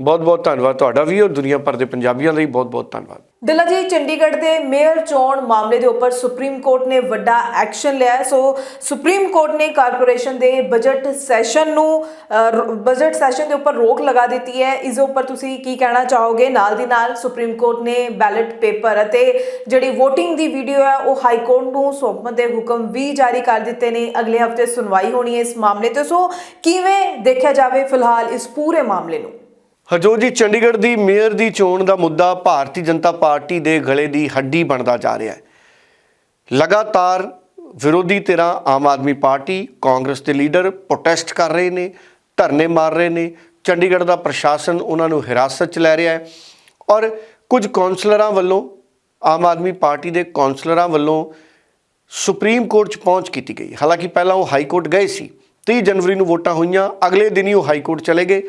ਬਹੁਤ ਬਹੁਤ ਧੰਨਵਾਦ ਤੁਹਾਡਾ ਵੀ ਔਰ ਦੁਨੀਆ ਭਰ ਦੇ ਪੰਜਾਬੀਆਂ ਲਈ ਬਹੁਤ ਬਹੁਤ ਧੰਨਵਾਦ। ਦਿੱਲਾ ਜੀ, ਚੰਡੀਗੜ੍ਹ ਦੇ ਮੇਅਰ ਚੋਣ ਮਾਮਲੇ ਦੇ ਉੱਪਰ ਸੁਪਰੀਮ ਕੋਰਟ ਨੇ ਵੱਡਾ ਐਕਸ਼ਨ ਲਿਆ ਸੋ ਸੁਪਰੀਮ ਕੋਰਟ ਨੇ ਕਾਰਪੋਰੇਸ਼ਨ ਦੇ ਬਜਟ ਸੈਸ਼ਨ ਨੂੰ ਬਜਟ ਸੈਸ਼ਨ ਦੇ ਉੱਪਰ ਰੋਕ ਲਗਾ ਦਿੱਤੀ ਹੈ। ਇਸ ਦੇ ਉੱਪਰ ਤੁਸੀਂ ਕੀ ਕਹਿਣਾ ਚਾਹੋਗੇ? ਨਾਲ ਦੀ ਨਾਲ ਸੁਪਰੀਮ ਕੋਰਟ ਨੇ ਬੈਲਟ ਪੇਪਰ ਅਤੇ ਜਿਹੜੀ VOTING ਦੀ ਵੀਡੀਓ ਹੈ, ਉਹ ਹਾਈ ਕੋਰਟ ਨੂੰ ਸੌਂਪਣ ਦੇ ਹੁਕਮ ਵੀ ਜਾਰੀ ਕਰ ਦਿੱਤੇ ਨੇ। ਅਗਲੇ ਹਫ਼ਤੇ ਸੁਣਵਾਈ ਹੋਣੀ ਹੈ ਇਸ ਮਾਮਲੇ ਤੇ। ਸੋ ਕਿਵੇਂ ਦੇਖਿਆ ਜਾਵੇ ਫਿਲਹਾਲ ਇਸ ਪੂਰੇ ਮਾਮਲੇ ਨੂੰ? ਹਰਜੋਤ ਜੀ, ਚੰਡੀਗੜ੍ਹ ਦੀ ਮੇਅਰ ਦੀ ਚੋਣ ਦਾ ਮੁੱਦਾ ਭਾਰਤੀ ਜਨਤਾ ਪਾਰਟੀ ਦੇ ਗਲੇ ਦੀ ਹੱਡੀ ਬਣਦਾ ਜਾ ਰਿਹਾ ਹੈ। ਲਗਾਤਾਰ ਵਿਰੋਧੀ ਧਿਰਾਂ ਆਮ ਆਦਮੀ ਪਾਰਟੀ, ਕਾਂਗਰਸ ਦੇ ਲੀਡਰ ਪ੍ਰੋਟੈਸਟ ਕਰ ਰਹੇ ਨੇ, ਧਰਨੇ ਮਾਰ ਰਹੇ ਨੇ, ਚੰਡੀਗੜ੍ਹ ਦਾ ਪ੍ਰਸ਼ਾਸਨ ਉਹਨਾਂ ਨੂੰ ਹਿਰਾਸਤ 'ਚ ਲੈ ਰਿਹਾ ਹੈ ਔਰ ਕੁਝ ਕੌਂਸਲਰਾਂ ਵੱਲੋਂ, ਆਮ ਆਦਮੀ ਪਾਰਟੀ ਦੇ ਕੌਂਸਲਰਾਂ ਵੱਲੋਂ ਸੁਪਰੀਮ ਕੋਰਟ 'ਚ ਪਹੁੰਚ ਕੀਤੀ ਗਈ ਹਾਲਾਂਕਿ ਪਹਿਲਾਂ ਉਹ ਹਾਈ ਕੋਰਟ ਗਏ ਸੀ। 30 ਜਨਵਰੀ ਨੂੰ ਵੋਟਾਂ ਹੋਈਆਂ, ਅਗਲੇ ਦਿਨ ਹੀ ਉਹ ਹਾਈ ਕੋਰਟ ਚਲੇ ਗਏ।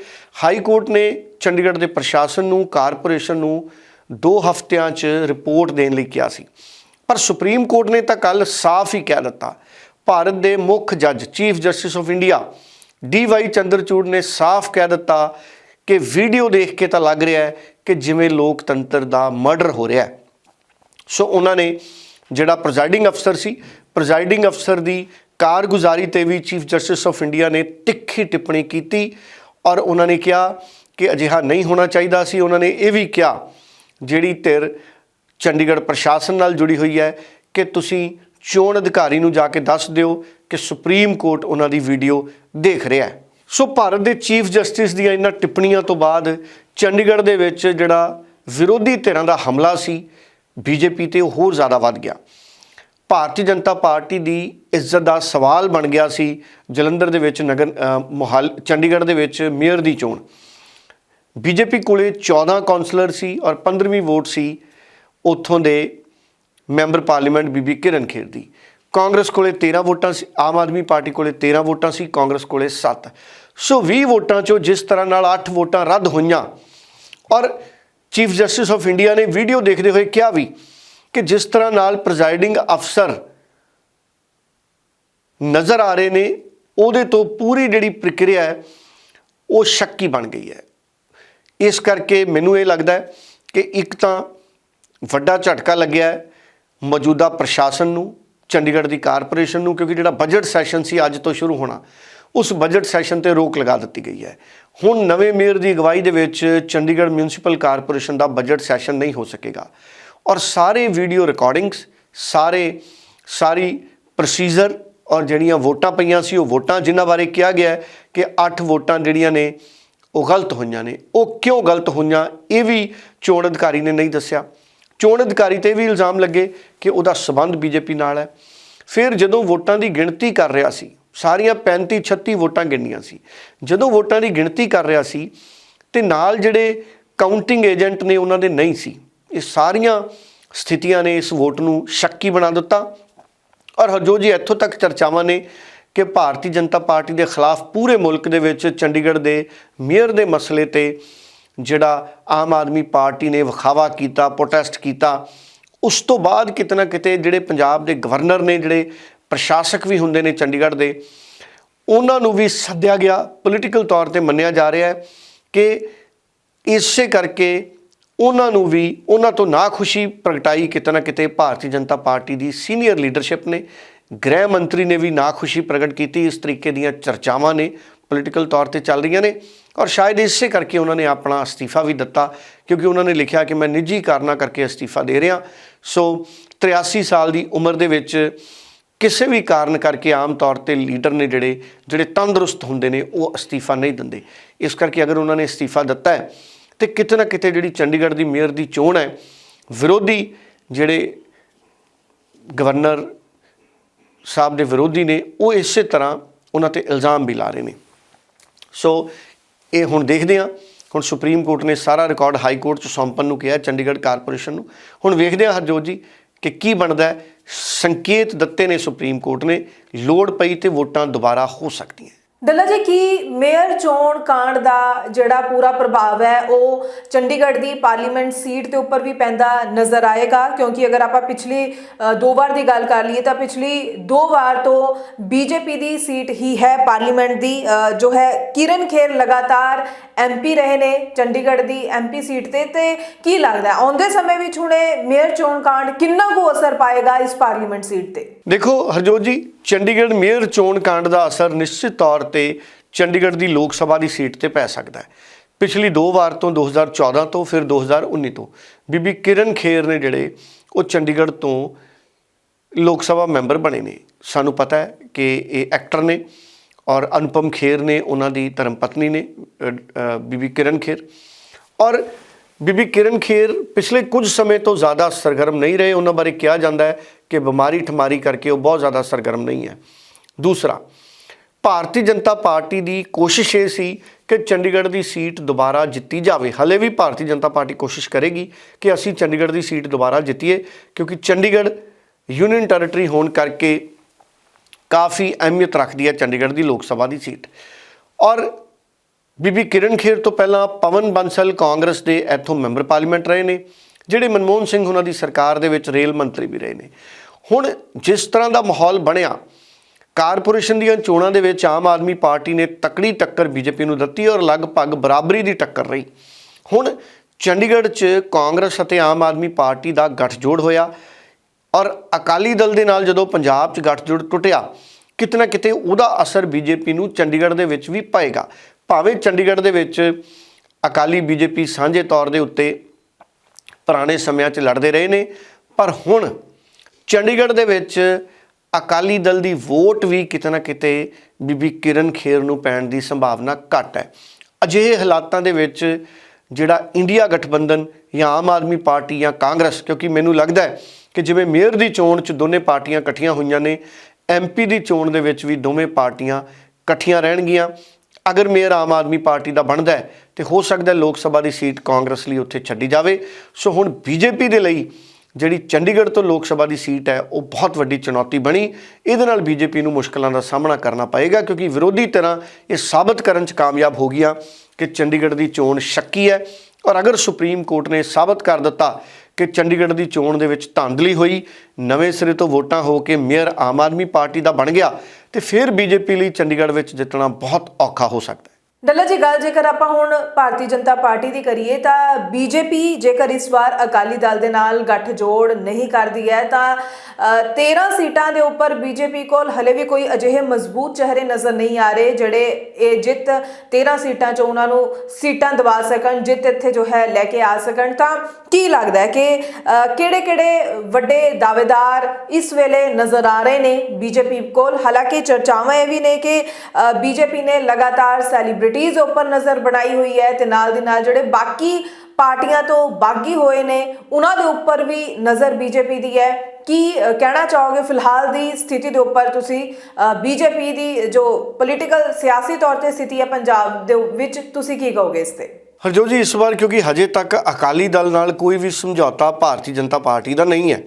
ਹਾਈ ਕੋਰਟ ਨੇ ਚੰਡੀਗੜ੍ਹ ਦੇ ਪ੍ਰਸ਼ਾਸਨ ਨੂੰ, ਕਾਰਪੋਰੇਸ਼ਨ ਨੂੰ 2 ਹਫ਼ਤਿਆਂ 'ਚ ਰਿਪੋਰਟ ਦੇਣ ਲਈ ਕਿਹਾ ਸੀ। ਪਰ ਸੁਪਰੀਮ ਕੋਰਟ ਨੇ ਤਾਂ ਕੱਲ ਸਾਫ਼ ਹੀ ਕਹਿ ਦਿੱਤਾ, ਭਾਰਤ ਦੇ ਮੁੱਖ ਜੱਜ, Chief Justice of India, D Y Chandrachud ਨੇ ਸਾਫ਼ ਕਹਿ ਦਿੱਤਾ ਕਿ ਵੀਡੀਓ ਦੇਖ ਕੇ ਤਾਂ ਲੱਗ ਰਿਹਾ ਹੈ ਕਿ ਜਿਵੇਂ ਲੋਕਤੰਤਰ ਦਾ ਮਰਡਰ ਹੋ ਰਿਹਾ ਹੈ। ਸੋ ਉਹਨਾਂ ਨੇ ਜਿਹੜਾ ਪ੍ਰੈਜ਼ਾਈਡਿੰਗ ਅਫਸਰ ਸੀ ਪ੍ਰੈਜ਼ਾਈਡਿੰਗ ਅਫਸਰ ਦੀ ਕਾਰਗੁਜ਼ਾਰੀ ਤੇ ਵੀ ਚੀਫ ਜਸਟਿਸ ਆਫ ਇੰਡੀਆ ਨੇ ਤਿੱਖੀ ਟਿੱਪਣੀ ਕੀਤੀ ਔਰ ਉਹਨਾਂ ਨੇ ਕਿਹਾ ਕਿ ਅਜਿਹਾ ਨਹੀਂ ਹੋਣਾ ਚਾਹੀਦਾ ਸੀ। ਉਹਨਾਂ ਨੇ ਇਹ ਵੀ ਕਿਹਾ, ਜਿਹੜੀ ਧਿਰ ਚੰਡੀਗੜ੍ਹ ਪ੍ਰਸ਼ਾਸਨ ਨਾਲ ਜੁੜੀ ਹੋਈ ਹੈ ਕਿ ਤੁਸੀਂ ਚੋਣ ਅਧਿਕਾਰੀ ਨੂੰ ਜਾ ਕੇ ਦੱਸ ਦਿਓ ਕਿ ਸੁਪਰੀਮ ਕੋਰਟ ਉਹਨਾਂ ਦੀ ਵੀਡੀਓ ਦੇਖ ਰਿਹਾ ਹੈ। ਸੋ ਭਾਰਤ ਦੇ ਚੀਫ ਜਸਟਿਸ ਦੀਆਂ ਇਹਨਾਂ ਟਿੱਪਣੀਆਂ ਤੋਂ ਬਾਅਦ ਚੰਡੀਗੜ੍ਹ ਦੇ ਵਿੱਚ ਜਿਹੜਾ ਵਿਰੋਧੀ ਧਿਰਾਂ ਦਾ ਹਮਲਾ ਸੀ, ਬੀਜੇਪੀ ਤੇ ਉਹ ਹੋਰ ਜ਼ਿਆਦਾ ਵੱਧ ਗਿਆ। ਭਾਰਤੀ ਜਨਤਾ ਪਾਰਟੀ ਦੀ ਇੱਜ਼ਤ ਦਾ ਸਵਾਲ ਬਣ ਗਿਆ ਸੀ ਜਲੰਧਰ ਦੇ ਵਿੱਚ ਨਗਰ ਅ, ਚੰਡੀਗੜ੍ਹ ਦੇ ਵਿੱਚ ਮੇਅਰ ਦੀ ਚੋਣ। ਬੀਜੇਪੀ ਕੋਲੇ 14 ਕਾਉਂਸਲਰ ਸੀ ਔਰ 15ਵੀਂ ਵੋਟ ਸੀ ਉੱਥੋਂ ਦੇ ਮੈਂਬਰ ਪਾਰਲੀਮੈਂਟ ਬੀਬੀ ਕਿਰਨ ਖੇਰ ਦੀ। ਕਾਂਗਰਸ ਕੋਲੇ 13 ਵੋਟਾਂ ਸੀ ਆਮ ਆਦਮੀ ਪਾਰਟੀ ਕੋਲੇ 13 ਵੋਟਾਂ ਸੀ ਕਾਂਗਰਸ ਕੋਲੇ 7 ਸੋ 20 ਵੋਟਾਂ ਚੋਂ ਜਿਸ ਤਰ੍ਹਾਂ ਨਾਲ 8 ਵੋਟਾਂ ਰੱਦ ਹੋਈਆਂ ਔਰ ਚੀਫ ਜਸਟਿਸ ਆਫ ਇੰਡੀਆ ਨੇ ਵੀਡੀਓ ਦੇਖਦੇ ਹੋਏ ਕਿਹਾ ਵੀ ਕਿ ਜਿਸ ਤਰ੍ਹਾਂ ਨਾਲ ਪ੍ਰੈਜ਼ਾਈਡਿੰਗ ਅਫਸਰ ਨਜ਼ਰ ਆ ਰਹੇ ਨੇ, ਉਹਦੇ ਤੋਂ ਪੂਰੀ ਜਿਹੜੀ ਪ੍ਰਕਿਰਿਆ ਹੈ, ਉਹ ਸ਼ੱਕੀ ਬਣ ਗਈ ਹੈ। ਇਸ ਕਰਕੇ ਮੈਨੂੰ ਇਹ ਲੱਗਦਾ ਹੈ ਕਿ ਇੱਕ ਤਾਂ ਵੱਡਾ ਝਟਕਾ ਲੱਗਿਆ ਹੈ ਮੌਜੂਦਾ ਪ੍ਰਸ਼ਾਸਨ ਨੂੰ, ਚੰਡੀਗੜ੍ਹ ਦੀ ਕਾਰਪੋਰੇਸ਼ਨ ਨੂੰ, ਕਿਉਂਕਿ ਜਿਹੜਾ ਬਜਟ ਸੈਸ਼ਨ ਸੀ ਅੱਜ ਤੋਂ ਸ਼ੁਰੂ ਹੋਣਾ, ਉਸ ਬਜਟ ਸੈਸ਼ਨ ਤੇ ਰੋਕ ਲਗਾ ਦਿੱਤੀ ਗਈ ਹੈ। ਹੁਣ ਨਵੇਂ ਮੇਅਰ ਦੀ ਅਗਵਾਈ ਦੇ ਵਿੱਚ ਚੰਡੀਗੜ੍ਹ ਮਿਊਨਿਸਪਲ ਕਾਰਪੋਰੇਸ਼ਨ ਦਾ ਬਜਟ ਸੈਸ਼ਨ ਨਹੀਂ ਹੋ ਸਕੇਗਾ। ਔਰ ਸਾਰੇ ਵੀਡੀਓ ਰਿਕਾਰਡਿੰਗਸ ਸਾਰੇ, ਸਾਰੀ ਪ੍ਰੋਸੀਜਰ ਔਰ ਜਿਹੜੀਆਂ ਵੋਟਾਂ ਪਈਆਂ ਸੀ, ਉਹ ਵੋਟਾਂ ਜਿਨ੍ਹਾਂ ਬਾਰੇ ਕਿਹਾ ਗਿਆ ਕਿ 8 ਵੋਟਾਂ ਜਿਹੜੀਆਂ ਨੇ, ਉਹ ਗਲਤ ਹੋਈਆਂ ਨੇ। ਉਹ ਕਿਉਂ ਗਲਤ ਹੋਈਆਂ, ਇਹ ਵੀ ਚੋਣ ਅਧਿਕਾਰੀ ਨੇ ਨਹੀਂ ਦੱਸਿਆ। ਚੋਣ ਅਧਿਕਾਰੀ ਤੇ ਵੀ ਇਲਜ਼ਾਮ ਲੱਗੇ ਕਿ ਉਹਦਾ ਸਬੰਧ ਬੀਜੇਪੀ ਨਾਲ ਹੈ। ਫਿਰ ਜਦੋਂ ਵੋਟਾਂ ਦੀ ਗਿਣਤੀ ਕਰ ਰਿਹਾ ਸੀ, ਸਾਰੀਆਂ 35 36 ਵੋਟਾਂ ਗਿਣਨੀਆਂ ਸੀ, ਜਦੋਂ ਵੋਟਾਂ ਦੀ ਗਿਣਤੀ ਕਰ ਰਿਹਾ ਸੀ, ਤੇ ਨਾਲ ਜਿਹੜੇ ਕਾਊਂਟਿੰਗ ਏਜੰਟ ਨੇ, ਉਹਨਾਂ ਦੇ ਨਹੀਂ ਸੀ। ਇਹ ਸਾਰੀਆਂ ਸਥਿਤੀਆਂ ਨੇ ਇਸ ਵੋਟ ਨੂੰ ਸ਼ੱਕੀ ਬਣਾ ਦਿੱਤਾ। ਔਰ ਹਜੋ ਜੀ ਇੱਥੋਂ ਤੱਕ ਚਰਚਾਵਾਂ ਨੇ ਕਿ ਭਾਰਤੀ ਜਨਤਾ ਪਾਰਟੀ ਦੇ ਖਿਲਾਫ ਪੂਰੇ ਮੁਲਕ ਦੇ ਵਿੱਚ ਚੰਡੀਗੜ੍ਹ ਦੇ ਮੇਅਰ ਦੇ ਮਸਲੇ ਤੇ ਜਿਹੜਾ ਆਮ ਆਦਮੀ ਪਾਰਟੀ ਨੇ ਵਿਖਾਵਾ ਕੀਤਾ ਪ੍ਰੋਟੈਸਟ ਕੀਤਾ, ਉਸ ਤੋਂ ਬਾਅਦ ਕਿਤਨਾ ਕਿਤੇ ਜਿਹੜੇ ਪੰਜਾਬ ਦੇ ਗਵਰਨਰ ਨੇ, ਜਿਹੜੇ ਪ੍ਰਸ਼ਾਸਕ ਵੀ ਹੁੰਦੇ ਨੇ ਚੰਡੀਗੜ੍ਹ ਦੇ, ਉਹਨਾਂ ਨੂੰ ਵੀ ਸੱਦਿਆ ਗਿਆ। ਪੋਲੀਟੀਕਲ ਤੌਰ ਤੇ ਮੰਨਿਆ ਜਾ ਰਿਹਾ ਹੈ ਕਿ ਇਸੇ ਕਰਕੇ ਉਹਨਾਂ ਨੂੰ ਵੀ ਉਹਨਾਂ ਤੋਂ ਨਾਖੁਸ਼ੀ ਪ੍ਰਗਟਾਈ ਕਿਤੇ ਨਾ ਕਿਤੇ ਭਾਰਤੀ ਜਨਤਾ ਪਾਰਟੀ ਦੀ ਸੀਨੀਅਰ ਲੀਡਰਸ਼ਿਪ ਨੇ। ਗ੍ਰਹਿ ਮੰਤਰੀ ਨੇ ਵੀ ਨਾਖੁਸ਼ੀ ਪ੍ਰਗਟ ਕੀਤੀ। ਇਸ ਤਰੀਕੇ ਦੀਆਂ ਚਰਚਾਵਾਂ ਨੇ ਪੋਲੀਟੀਕਲ ਤੌਰ ਤੇ ਚੱਲ ਰਹੀਆਂ ਨੇ ਔਰ ਸ਼ਾਇਦ ਇਸੇ ਕਰਕੇ ਉਹਨਾਂ ਨੇ ਆਪਣਾ ਅਸਤੀਫਾ ਵੀ ਦਿੱਤਾ ਕਿਉਂਕਿ ਉਹਨਾਂ ਨੇ ਲਿਖਿਆ ਕਿ ਮੈਂ ਨਿੱਜੀ ਕਾਰਨਾਂ ਕਰਕੇ ਅਸਤੀਫਾ ਦੇ ਰਿਹਾ। ਸੋ 83 ਸਾਲ ਦੀ ਉਮਰ ਦੇ ਵਿੱਚ ਕਿਸੇ ਵੀ ਕਾਰਨ ਕਰਕੇ ਆਮ ਤੌਰ ਤੇ ਲੀਡਰ ਨੇ ਜਿਹੜੇ ਜਿਹੜੇ ਤੰਦਰੁਸਤ ਹੁੰਦੇ ਨੇ ਉਹ ਅਸਤੀਫਾ ਨਹੀਂ ਦਿੰਦੇ। ਇਸ ਕਰਕੇ ਅਗਰ ਉਹਨਾਂ ਨੇ ਅਸਤੀਫਾ ਦਿੱਤਾ ਹੈ ਤੇ ਕਿਤੇ ਨਾ ਕਿਤੇ ਜਿਹੜੀ ਚੰਡੀਗੜ੍ਹ ਦੀ ਮੇਅਰ ਦੀ ਚੋਣ ਹੈ, ਵਿਰੋਧੀ ਜਿਹੜੇ ਗਵਰਨਰ ਸਾਹਿਬ ਦੇ ਵਿਰੋਧੀ ਨੇ, ਉਹ ਇਸੇ ਤਰ੍ਹਾਂ ਉਹਨਾਂ ਤੇ ਇਲਜ਼ਾਮ ਵੀ ਲਾ ਰਹੇ ਨੇ। ਸੋ ਇਹ ਹੁਣ ਦੇਖਦੇ ਹਾਂ। ਹੁਣ ਸੁਪਰੀਮ ਕੋਰਟ ਨੇ ਸਾਰਾ ਰਿਕਾਰਡ ਹਾਈ ਕੋਰਟ ਚ ਸੌਂਪਣ ਨੂੰ ਕਿਹਾ, ਚੰਡੀਗੜ੍ਹ ਕਾਰਪੋਰੇਸ਼ਨ ਨੂੰ। ਹੁਣ ਵੇਖਦੇ ਹਾਂ ਹਰਜੋਤ ਜੀ ਕਿ ਕੀ ਬਣਦਾ ਸੰਕੇਤ ਦਿੱਤੇ ਨੇ ਸੁਪਰੀਮ ਕੋਰਟ ਨੇ, ਲੋੜ ਪਈ ਤੇ ਵੋਟਾਂ ਦੁਬਾਰਾ ਹੋ ਸਕਦੀਆਂ। ਦੱਲਾ ਜੀ, ਕੀ ਮੇਅਰ ਚੋਣ ਕਾਂਡ ਦਾ ਜਿਹੜਾ ਪੂਰਾ ਪ੍ਰਭਾਵ ਹੈ, ਉਹ ਚੰਡੀਗੜ੍ਹ ਦੀ ਪਾਰਲੀਮੈਂਟ ਸੀਟ ਦੇ ਉੱਪਰ ਵੀ ਪੈਂਦਾ ਨਜ਼ਰ ਆਏਗਾ? ਕਿਉਂਕਿ ਅਗਰ ਆਪਾਂ ਪਿਛਲੀ ਦੋ ਵਾਰ ਦੀ ਗੱਲ ਕਰ ਲਈਏ ਤਾਂ ਪਿਛਲੀ ਦੋ ਵਾਰ ਤੋਂ ਬੀਜੇਪੀ ਦੀ ਸੀਟ ਹੀ ਹੈ ਪਾਰਲੀਮੈਂਟ ਦੀ ਜੋ ਹੈ ਕਿਰਨ ਖੇਰ ਲਗਾਤਾਰ ਐਮਪੀ ਰਹੇ ਨੇ ਚੰਡੀਗੜ੍ਹ ਦੀ ਐਮਪੀ ਸੀਟ ਤੇ। ਤੇ ਕੀ ਲੱਗਦਾ ਆਉਂਦੇ ਸਮੇਂ ਵਿੱਚ ਹੁਣੇ ਮੇਅਰ ਚੋਣ ਕਾਂਡ ਕਿੰਨਾ ਕੁ ਅਸਰ ਪਾਏਗਾ ਇਸ ਪਾਰਲੀਮੈਂਟ ਸੀਟ ਤੇ? ਦੇਖੋ ਹਰਜੋਤ ਜੀ ਚੰਡੀਗੜ੍ਹ ਮੇਅਰ ਚੋਣ ਕਾਂਡ ਦਾ ਅਸਰ ਨਿਸ਼ਚਿਤ ਤੌਰ ਤੇ ਚੰਡੀਗੜ੍ਹ ਦੀ ਲੋਕ ਸਭਾ ਦੀ ਸੀਟ ਤੇ ਪੈ ਸਕਦਾ ਹੈ। ਪਿਛਲੀ ਦੋ ਵਾਰ ਤੋਂ 2014 ਤੋਂ ਫਿਰ 2019 ਤੋਂ ਬੀਬੀ ਕਿਰਨ ਖੇਰ ਨੇ ਜਿਹੜੇ ਉਹ ਚੰਡੀਗੜ੍ਹ ਤੋਂ ਲੋਕ ਸਭਾ ਮੈਂਬਰ ਬਣੇ ਨੇ। ਸਾਨੂੰ ਪਤਾ ਹੈ ਕਿ ਇਹ ਐਕਟਰ ਨੇ ਔਰ ਅਨੁਪਮ ਖੇਰ ਨੇ ਉਹਨਾਂ ਦੀ ਧਰਮ ਪਤਨੀ ਨੇ ਬੀਬੀ ਕਿਰਨ ਖੇਰ। ਔਰ ਬੀਬੀ ਕਿਰਨ ਖੇਰ ਪਿਛਲੇ ਕੁਝ ਸਮੇਂ ਤੋਂ ਜ਼ਿਆਦਾ ਸਰਗਰਮ ਨਹੀਂ ਰਹੇ। ਉਹਨਾਂ ਬਾਰੇ ਕਿਹਾ ਜਾਂਦਾ ਹੈ ਕਿ ਬਿਮਾਰੀ ਠਮਾਰੀ ਕਰਕੇ ਉਹ ਬਹੁਤ ਜ਼ਿਆਦਾ ਸਰਗਰਮ ਨਹੀਂ ਹੈ। ਦੂਸਰਾ, ਭਾਰਤੀ ਜਨਤਾ ਪਾਰਟੀ ਦੀ ਕੋਸ਼ਿਸ਼ ਇਹ ਸੀ ਕਿ ਚੰਡੀਗੜ੍ਹ ਦੀ ਸੀਟ ਦੁਬਾਰਾ ਜਿੱਤੀ ਜਾਵੇ। ਹਲੇ ਵੀ ਭਾਰਤੀ ਜਨਤਾ ਪਾਰਟੀ ਕੋਸ਼ਿਸ਼ ਕਰੇਗੀ ਕਿ ਅਸੀਂ ਚੰਡੀਗੜ੍ਹ ਦੀ ਸੀਟ ਦੁਬਾਰਾ ਜਿੱਤੀਏ, ਕਿਉਂਕਿ ਚੰਡੀਗੜ੍ਹ ਯੂਨੀਅਨ ਟੈਰੀਟਰੀ ਹੋਣ ਕਰਕੇ ਕਾਫੀ ਅਹਿਮੀਅਤ ਰੱਖਦੀ ਹੈ ਚੰਡੀਗੜ੍ਹ ਦੀ ਲੋਕ ਸਭਾ ਦੀ ਸੀਟ। ਔਰ ਬੀਬੀ ਕਿਰਨ ਖੇਰ ਤੋਂ ਪਹਿਲਾਂ ਪਵਨ ਬੰਸਲ ਕਾਂਗਰਸ ਦੇ ਇੱਥੋਂ ਮੈਂਬਰ ਪਾਰਲੀਮੈਂਟ ਰਹੇ ਨੇ। ਜਿਹੜੇ ਮਨਮੋਹਨ ਸਿੰਘ ਉਹਨਾਂ ਦੀ ਸਰਕਾਰ ਦੇ ਵਿੱਚ ਰੇਲ ਮੰਤਰੀ ਵੀ ਰਹੇ ਨੇ। ਹੁਣ ਜਿਸ ਤਰ੍ਹਾਂ ਦਾ ਮਾਹੌਲ ਬਣਿਆ, ਕਾਰਪੋਰੇਸ਼ਨ ਦੀਆਂ ਚੋਣਾਂ ਦੇ ਵਿੱਚ ਆਮ ਆਦਮੀ ਪਾਰਟੀ ਨੇ ਤਕੜੀ ਟੱਕਰ ਬੀਜੇਪੀ ਨੂੰ ਦਿੱਤੀ ਔਰ ਲਗਭਗ ਬਰਾਬਰੀ ਦੀ ਟੱਕਰ ਰਹੀ। ਹੁਣ ਚੰਡੀਗੜ੍ਹ 'ਚ ਕਾਂਗਰਸ ਅਤੇ ਆਮ ਆਦਮੀ ਪਾਰਟੀ ਦਾ ਗੱਠਜੋੜ ਹੋਇਆ ਔਰ ਅਕਾਲੀ ਦਲ ਦੇ ਨਾਲ ਜਦੋਂ ਪੰਜਾਬ 'ਚ ਗੱਠਜੋੜ ਟੁੱਟਿਆ, ਕਿਤੇ ਨਾ ਕਿਤੇ ਉਹਦਾ ਅਸਰ ਬੀਜੇਪੀ ਨੂੰ ਚੰਡੀਗੜ੍ਹ ਦੇ ਵਿੱਚ ਵੀ ਪਏਗਾ। ਭਾਵੇਂ ਚੰਡੀਗੜ੍ਹ ਦੇ ਵਿੱਚ ਅਕਾਲੀ ਬੀਜੇਪੀ ਸਾਂਝੇ ਤੌਰ ਦੇ ਉੱਤੇ ਪੁਰਾਣੇ ਸਮਿਆਂ 'ਚ ਲੜਦੇ ਰਹੇ ਨੇ। ਪਰ ਹੁਣ ਚੰਡੀਗੜ੍ਹ ਦੇ ਵਿੱਚ ਅਕਾਲੀ ਦਲ ਦੀ ਵੋਟ ਵੀ ਕਿਤੇ ਨਾ ਕਿਤੇ ਬੀਬੀ ਕਿਰਨ ਖੇਰ ਨੂੰ ਪੈਣ ਦੀ ਸੰਭਾਵਨਾ ਘੱਟ ਹੈ। ਅਜਿਹੇ ਹਾਲਾਤਾਂ ਦੇ ਵਿੱਚ ਜਿਹੜਾ ਇੰਡੀਆ ਗਠਬੰਧਨ ਜਾਂ ਆਮ ਆਦਮੀ ਪਾਰਟੀ ਜਾਂ ਕਾਂਗਰਸ, ਕਿਉਂਕਿ ਮੈਨੂੰ ਲੱਗਦਾ ਹੈ ਕਿ ਜਿਵੇਂ ਮੇਅਰ ਦੀ ਚੋਣ 'ਚ ਦੋਨੇ ਪਾਰਟੀਆਂ ਇਕੱਠੀਆਂ ਹੋਈਆਂ ਨੇ ਐਮਪੀ ਦੀ ਚੋਣ ਦੇ ਵਿੱਚ ਵੀ ਦੋਵੇਂ ਪਾਰਟੀਆਂ ਇਕੱਠੀਆਂ ਰਹਿਣਗੀਆਂ। ਅਗਰ ਮੇਅਰ ਆਮ ਆਦਮੀ ਪਾਰਟੀ ਦਾ ਬਣਦਾ ਹੈ ਤੇ ਹੋ ਸਕਦਾ ਲੋਕ ਸਭਾ ਦੀ ਸੀਟ ਕਾਂਗਰਸ ਲਈ ਉੱਥੇ ਛੱਡੀ ਜਾਵੇ। ਸੋ ਹੁਣ ਬੀਜੇਪੀ ਦੇ ਲਈ ਜਿਹੜੀ ਚੰਡੀਗੜ੍ਹ ਤੋਂ ਲੋਕ ਸਭਾ ਦੀ ਸੀਟ ਹੈ, ਉਹ ਬਹੁਤ ਵੱਡੀ ਚੁਣੌਤੀ ਬਣੀ। ਇਹਦੇ ਨਾਲ ਬੀਜੇਪੀ ਨੂੰ ਮੁਸ਼ਕਲਾਂ ਦਾ ਸਾਹਮਣਾ ਕਰਨਾ ਪਏਗਾ ਕਿਉਂਕਿ ਵਿਰੋਧੀ ਤਰ੍ਹਾਂ ਇਹ ਸਾਬਤ ਕਰਨ 'ਚ ਕਾਮਯਾਬ ਹੋ ਗਿਆ ਕਿ ਚੰਡੀਗੜ੍ਹ ਦੀ ਚੋਣ ਸ਼ੱਕੀ ਹੈ। ਔਰ ਅਗਰ ਸੁਪਰੀਮ ਕੋਰਟ ਨੇ ਸਾਬਤ ਕਰ ਦਿੱਤਾ ਕਿ ਚੰਡੀਗੜ੍ਹ ਦੀ ਚੋਣ ਦੇ ਵਿੱਚ ਧਾਂਦਲੀ ਹੋਈ, ਨਵੇਂ ਸਿਰੇ ਤੋਂ ਵੋਟਾਂ ਹੋ ਕੇ ਮੇਅਰ ਆਮ ਆਦਮੀ ਪਾਰਟੀ ਦਾ ਬਣ ਗਿਆ, ਤੇ ਫਿਰ ਬੀਜੇਪੀ ਲਈ ਚੰਡੀਗੜ੍ਹ ਵਿੱਚ ਜਿੱਤਣਾ ਬਹੁਤ ਔਖਾ ਹੋ ਸਕਦਾ ਹੈ। ਡੱਲਾ ਜੀ ਗੱਲ ਜੇਕਰ ਆਪਾਂ ਹੁਣ ਭਾਰਤੀ ਜਨਤਾ ਪਾਰਟੀ ਦੀ ਕਰੀਏ ਤਾਂ ਬੀਜੇਪੀ ਜੇਕਰ ਇਸ ਵਾਰ ਅਕਾਲੀ ਦਲ ਦੇ ਨਾਲ ਗੱਠਜੋੜ ਨਹੀਂ ਕਰਦੀ ਹੈ ਤਾਂ ਅ, 13 ਸੀਟਾਂ ਦੇ ਉੱਪਰ ਬੀਜੇਪੀ ਕੋਲ ਹਲੇ ਵੀ ਕੋਈ ਅਜਿਹੇ ਮਜ਼ਬੂਤ ਚਿਹਰੇ ਨਜ਼ਰ ਨਹੀਂ ਆ ਰਹੇ ਜਿਹੜੇ ਇਹ ਜਿੱਤ 13 ਸੀਟਾਂ 'ਚੋਂ ਉਹਨਾਂ ਨੂੰ ਸੀਟਾਂ ਦਿਵਾ ਸਕਣ ਜਿੱਤ ਇੱਥੇ ਜੋ ਹੈ ਲੈ ਕੇ ਆ ਸਕਣ। ਤਾਂ ਕੀ ਲੱਗਦਾ ਹੈ ਕਿ ਕਿਹੜੇ-ਕਿਹੜੇ ਵੱਡੇ ਦਾਅਵੇਦਾਰ ਇਸ ਵੇਲੇ ਨਜ਼ਰ ਆ ਰਹੇ ਨੇ ਬੀਜੇਪੀ ਕੋਲ? ਹਾਲਾਂਕਿ ਚਰਚਾਵਾਂ ਇਹ ਵੀ ਨੇ ਕਿ ਬੀਜੇਪੀ ਨੇ ਲਗਾਤਾਰ ਸੈਲੀਬ੍ਰੇਟ ਸੈਲੀਬ੍ਰਿਟੀਜ਼ ਉੱਪਰ ਨਜ਼ਰ ਬਣਾਈ ਹੋਈ ਹੈ ਤੇ ਨਾਲ ਦੀ ਨਾਲ ਜਿਹੜੇ ਬਾਕੀ ਪਾਰਟੀਆਂ ਤੋਂ ਬਾਗੀ ਹੋਏ ਨੇ, ਉਹਨਾਂ ਦੇ ਉੱਪਰ ਵੀ ਨਜ਼ਰ ਬੀਜੇਪੀ ਦੀ ਹੈ। ਕੀ ਕਹਿਣਾ ਚਾਹੋਗੇ ਫਿਲਹਾਲ ਦੀ ਸਥਿਤੀ ਦੇ ਉੱਪਰ ਤੁਸੀਂ? ਬੀਜੇਪੀ ਦੀ ਜੋ ਪੋਲੀਟੀਕਲ ਸਿਆਸੀ ਤੌਰ ਤੇ ਸਥਿਤੀ ਹੈ ਪੰਜਾਬ ਦੇ ਵਿੱਚ, ਤੁਸੀਂ ਕੀ ਕਹੋਗੇ ਇਸ ਤੇ? ਹਰਜੋਤ ਜੀ, ਇਸ ਵਾਰ ਕਿਉਂਕਿ ਹਜੇ ਤੱਕ ਅਕਾਲੀ ਦਲ ਨਾਲ ਕੋਈ ਵੀ ਸਮਝੌਤਾ ਭਾਰਤੀ ਜਨਤਾ ਪਾਰਟੀ ਦਾ ਨਹੀਂ ਹੈ।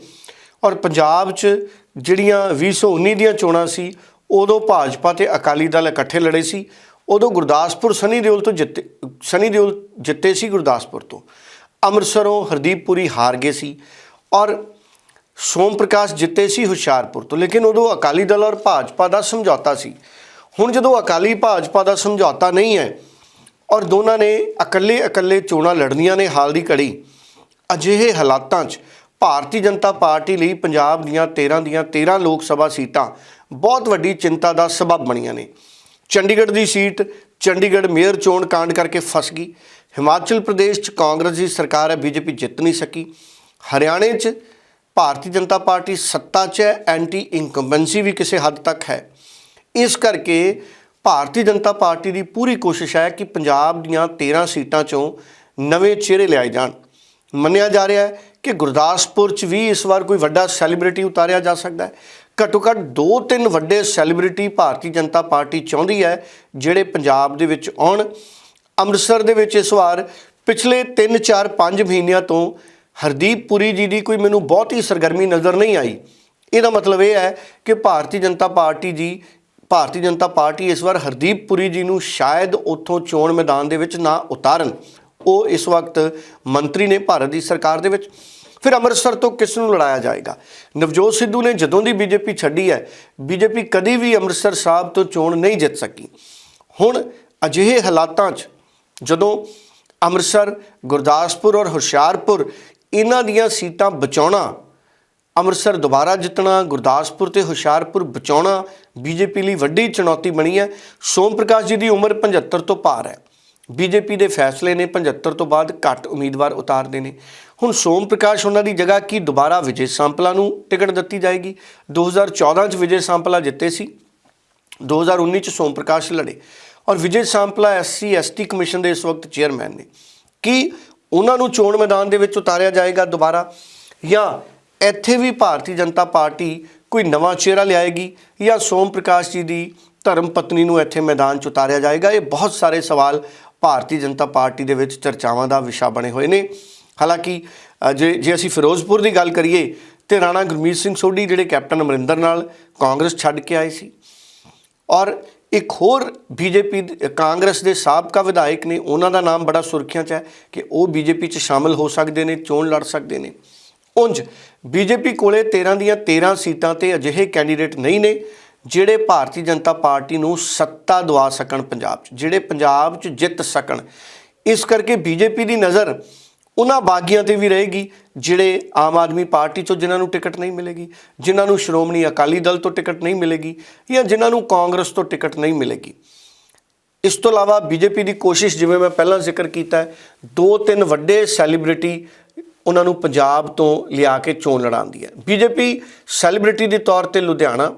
ਔਰ ਪੰਜਾਬ 'ਚ ਜਿਹੜੀਆਂ 2019 ਦੀਆਂ ਚੋਣਾਂ ਸੀ, ਉਦੋਂ ਭਾਜਪਾ ਤੇ ਅਕਾਲੀ ਦਲ ਇਕੱਠੇ ਲੜੇ ਸੀ। ਉਦੋਂ ਗੁਰਦਾਸਪੁਰ ਸਨੀ ਦਿਓਲ ਤੋਂ ਜਿੱਤੇ, ਸਨੀ ਦਿਓਲ ਜਿੱਤੇ ਸੀ ਗੁਰਦਾਸਪੁਰ ਤੋਂ। ਅੰਮ੍ਰਿਤਸਰੋਂ ਹਰਦੀਪਪੁਰੀ ਹਾਰ ਗਏ ਸੀ ਔਰ ਸੋਮ ਪ੍ਰਕਾਸ਼ ਜਿੱਤੇ ਸੀ ਹੁਸ਼ਿਆਰਪੁਰ ਤੋਂ, ਲੇਕਿਨ ਉਦੋਂ ਅਕਾਲੀ ਦਲ ਔਰ ਭਾਜਪਾ ਦਾ ਸਮਝੌਤਾ ਸੀ। ਹੁਣ ਜਦੋਂ ਅਕਾਲੀ ਭਾਜਪਾ ਦਾ ਸਮਝੌਤਾ ਨਹੀਂ ਹੈ ਔਰ ਦੋਨਾਂ ਨੇ ਇਕੱਲੇ ਇਕੱਲੇ ਚੋਣਾਂ ਲੜਨੀਆਂ ਨੇ ਹਾਲ ਦੀ ਘੜੀ, ਅਜਿਹੇ ਹਾਲਾਤਾਂ 'ਚ ਭਾਰਤੀ ਜਨਤਾ ਪਾਰਟੀ ਲਈ ਪੰਜਾਬ ਦੀਆਂ 13 ਦੀਆਂ 13 ਲੋਕ ਸਭਾ ਸੀਟਾਂ ਬਹੁਤ ਵੱਡੀ ਚਿੰਤਾ ਦਾ ਸਬਬ ਬਣੀਆਂ ਨੇ। ਚੰਡੀਗੜ੍ਹ ਦੀ ਸੀਟ ਚੰਡੀਗੜ੍ਹ ਮੇਅਰ ਚੋਣ ਕਾਂਡ ਕਰਕੇ ਫਸ ਗਈ। ਹਿਮਾਚਲ ਪ੍ਰਦੇਸ਼ 'ਚ ਕਾਂਗਰਸ ਦੀ ਸਰਕਾਰ ਹੈ, ਬੀਜੇਪੀ ਜਿੱਤ ਨਹੀਂ ਸਕੀ। ਹਰਿਆਣੇ 'ਚ ਭਾਰਤੀ ਜਨਤਾ ਪਾਰਟੀ ਸੱਤਾ 'ਚ ਹੈ ਐਂਟੀ ਇਨਕੰਬੈਂਸੀ ਵੀ ਕਿਸੇ ਹੱਦ ਤੱਕ ਹੈ। ਇਸ ਕਰਕੇ ਭਾਰਤੀ ਜਨਤਾ ਪਾਰਟੀ ਦੀ ਪੂਰੀ ਕੋਸ਼ਿਸ਼ ਹੈ ਕਿ ਪੰਜਾਬ ਦੀਆਂ 13 ਸੀਟਾਂ 'ਚੋਂ ਨਵੇਂ ਚਿਹਰੇ ਲਿਆਏ ਜਾਣ। ਮੰਨਿਆ ਜਾ ਰਿਹਾ ਹੈ ਕਿ ਗੁਰਦਾਸਪੁਰ 'ਚ ਵੀ ਇਸ ਵਾਰ ਕੋਈ ਵੱਡਾ ਸੈਲੀਬ੍ਰਿਟੀ ਉਤਾਰਿਆ ਜਾ ਸਕਦਾ ਹੈ। ਘੱਟੋ ਘੱਟ ਦੋ ਤਿੰਨ ਵੱਡੇ ਸੈਲੀਬ੍ਰਿਟੀ ਭਾਰਤੀ ਜਨਤਾ ਪਾਰਟੀ ਚਾਹੁੰਦੀ ਹੈ, ਜਿਹੜੇ ਪੰਜਾਬ ਦੇ ਵਿੱਚ ਆਉਣ। ਅੰਮ੍ਰਿਤਸਰ ਦੇ ਵਿੱਚ ਇਸ ਵਾਰ ਪਿਛਲੇ 3 4 5 ਮਹੀਨਿਆਂ ਤੋਂ ਹਰਦੀਪ ਪੁਰੀ ਜੀ ਦੀ ਕੋਈ ਮੈਨੂੰ ਬਹੁਤ ਹੀ ਸਰਗਰਮੀ ਨਜ਼ਰ ਨਹੀਂ ਆਈ। ਇਹਦਾ ਮਤਲਬ ਇਹ ਹੈ ਕਿ ਭਾਰਤੀ ਜਨਤਾ ਪਾਰਟੀ ਜੀ, ਭਾਰਤੀ ਜਨਤਾ ਪਾਰਟੀ ਇਸ ਵਾਰ ਹਰਦੀਪ ਪੁਰੀ ਜੀ ਨੂੰ ਸ਼ਾਇਦ ਉੱਥੋਂ ਚੋਣ ਮੈਦਾਨ ਦੇ ਵਿੱਚ ਨਾ ਉਤਾਰਨ। ਉਹ ਇਸ ਵਕਤ ਮੰਤਰੀ ਨੇ ਭਾਰਤ ਦੀ ਸਰਕਾਰ ਦੇ ਵਿੱਚ। ਫਿਰ ਅੰਮ੍ਰਿਤਸਰ ਤੋਂ ਕਿਸ ਨੂੰ ਲੜਾਇਆ ਜਾਏਗਾ? ਨਵਜੋਤ ਸਿੱਧੂ ਨੇ ਜਦੋਂ ਦੀ ਬੀਜੇਪੀ ਛੱਡੀ ਹੈ, ਬੀਜੇਪੀ ਕਦੀ ਵੀ ਅੰਮ੍ਰਿਤਸਰ ਸਾਹਿਬ ਤੋਂ ਚੋਣ ਨਹੀਂ ਜਿੱਤ ਸਕੀ। ਹੁਣ ਅਜਿਹੇ ਹਾਲਾਤਾਂ 'ਚ ਜਦੋਂ ਅੰਮ੍ਰਿਤਸਰ, ਗੁਰਦਾਸਪੁਰ ਔਰ ਹੁਸ਼ਿਆਰਪੁਰ ਇਹਨਾਂ ਦੀਆਂ ਸੀਟਾਂ ਬਚਾਉਣਾ, ਅੰਮ੍ਰਿਤਸਰ ਦੁਬਾਰਾ ਜਿੱਤਣਾ, ਗੁਰਦਾਸਪੁਰ ਤੇ ਹੁਸ਼ਿਆਰਪੁਰ ਬਚਾਉਣਾ ਬੀਜੇਪੀ ਲਈ ਵੱਡੀ ਚੁਣੌਤੀ ਬਣੀ ਹੈ, ਸੋਮ ਪ੍ਰਕਾਸ਼ ਜੀ ਦੀ ਉਮਰ 75 ਤੋਂ ਪਾਰ ਹੈ। ਬੀਜੇਪੀ ਦੇ ਫੈਸਲੇ ਨੇ 75 ਤੋਂ ਬਾਅਦ ਘੱਟ ਉਮੀਦਵਾਰ ਉਤਾਰਦੇ ਨੇ। ਹੁਣ ਸੋਮ ਪ੍ਰਕਾਸ਼ ਉਹਨਾਂ ਦੀ ਜਗ੍ਹਾ ਕੀ ਦੁਬਾਰਾ ਵਿਜੇ ਸੰਪਲਾ ਨੂੰ ਟਿਕਟ ਦਿੱਤੀ ਜਾਏਗੀ? 2014 ਚ ਵਿਜੇ ਸੰਪਲਾ ਜਿੱਤੇ ਸੀ 2019 ਚ ਸੋਮ ਪ੍ਰਕਾਸ਼ ਲੜੇ ਔਰ Vijay Sampla SC ST commission ਦੇ ਇਸ ਵਕਤ ਚੇਅਰਮੈਨ ਨੇ। ਕੀ ਉਹਨਾਂ ਨੂੰ ਚੋਣ ਮੈਦਾਨ ਦੇ ਵਿੱਚ ਉਤਾਰਿਆ ਜਾਏਗਾ ਦੁਬਾਰਾ? ਜਾਂ ਇੱਥੇ ਵੀ ਭਾਰਤੀ ਜਨਤਾ ਪਾਰਟੀ ਕੋਈ ਨਵਾਂ ਚਿਹਰਾ ਲਿਆਏਗੀ? ਜਾਂ ਸੋਮ ਪ੍ਰਕਾਸ਼ ਜੀ ਦੀ ਧਰਮ ਪਤਨੀ ਨੂੰ ਇੱਥੇ ਮੈਦਾਨ 'ਚ ਉਤਾਰਿਆ ਜਾਏਗਾ? ਇਹ ਬਹੁਤ ਸਾਰੇ ਸਵਾਲ ਭਾਰਤੀ ਜਨਤਾ ਪਾਰਟੀ ਦੇ ਵਿੱਚ ਚਰਚਾਵਾਂ ਦਾ ਵਿਸ਼ਾ ਬਣੇ ਹੋਏ ਨੇ। ਹਾਲਾਂਕਿ ਜੇ ਜੇ ਅਸੀਂ ਫਿਰੋਜ਼ਪੁਰ ਦੀ ਗੱਲ ਕਰੀਏ, ਤੇ ਰਾਣਾ ਗੁਰਮੀਤ ਸਿੰਘ ਸੋਢੀ ਜਿਹੜੇ ਕੈਪਟਨ ਅਮਰਿੰਦਰ ਨਾਲ ਕਾਂਗਰਸ ਛੱਡ ਕੇ ਆਏ ਸੀ। ਔਰ ਇੱਕ ਹੋਰ ਬੀਜੇਪੀ ਕਾਂਗਰਸ ਦੇ ਸਾਬਕਾ ਵਿਧਾਇਕ ਨੇ, ਉਹਨਾਂ ਦਾ ਨਾਮ ਬੜਾ ਸੁਰਖੀਆਂ 'ਚ ਹੈ ਕਿ ਉਹ ਬੀਜੇਪੀ 'ਚ ਸ਼ਾਮਲ ਹੋ ਸਕਦੇ ਨੇ, ਚੋਣ ਲੜ ਸਕਦੇ ਨੇ। ਉਂਝ, ਬੀਜੇਪੀ ਕੋਲੇ 13 ਦੀਆਂ 13 ਸੀਟਾਂ ਤੇ ਅਜਿਹੇ ਕੈਂਡੀਡੇਟ ਨਹੀਂ ਨੇ। ਜਿਹੜੇ ਭਾਰਤੀ ਜਨਤਾ ਪਾਰਟੀ ਨੂੰ ਸੱਤਾ ਦਵਾ ਸਕਣ ਪੰਜਾਬ 'ਚ, ਜਿਹੜੇ ਪੰਜਾਬ 'ਚ ਜਿੱਤ ਸਕਣ, ਇਸ ਕਰਕੇ ਬੀਜੇਪੀ ਦੀ ਨਜ਼ਰ ਉਹਨਾਂ ਬਾਗੀਆਂ ਤੇ ਵੀ ਰਹੇਗੀ, ਜਿਹੜੇ ਆਮ ਆਦਮੀ ਪਾਰਟੀ ਚੋਂ ਜਿਨ੍ਹਾਂ ਨੂੰ ਟਿਕਟ ਨਹੀਂ ਮਿਲੇਗੀ, ਜਿਨ੍ਹਾਂ ਨੂੰ ਸ਼੍ਰੋਮਣੀ ਅਕਾਲੀ ਦਲ ਤੋਂ ਟਿਕਟ ਨਹੀਂ ਮਿਲੇਗੀ ਜਾਂ ਜਿਨ੍ਹਾਂ ਨੂੰ ਕਾਂਗਰਸ ਤੋਂ ਟਿਕਟ ਨਹੀਂ ਮਿਲੇਗੀ। ਇਸ ਤੋਂ ਇਲਾਵਾ ਬੀਜੇਪੀ ਦੀ ਕੋਸ਼ਿਸ਼ ਜਿਵੇਂ ਮੈਂ ਪਹਿਲਾਂ ਜ਼ਿਕਰ ਕੀਤਾ ਹੈ ਦੋ ਤਿੰਨ ਵੱਡੇ ਸੈਲੀਬ੍ਰਿਟੀ ਉਹਨਾਂ ਨੂੰ ਪੰਜਾਬ ਤੋਂ ਲਿਆ ਕੇ ਚੋਣ ਲੜਾਉਂਦੀ ਹੈ। ਬੀਜੇਪੀ ਸੈਲੀਬ੍ਰਿਟੀ ਦੇ ਤੌਰ ਤੇ ਲੁਧਿਆਣਾ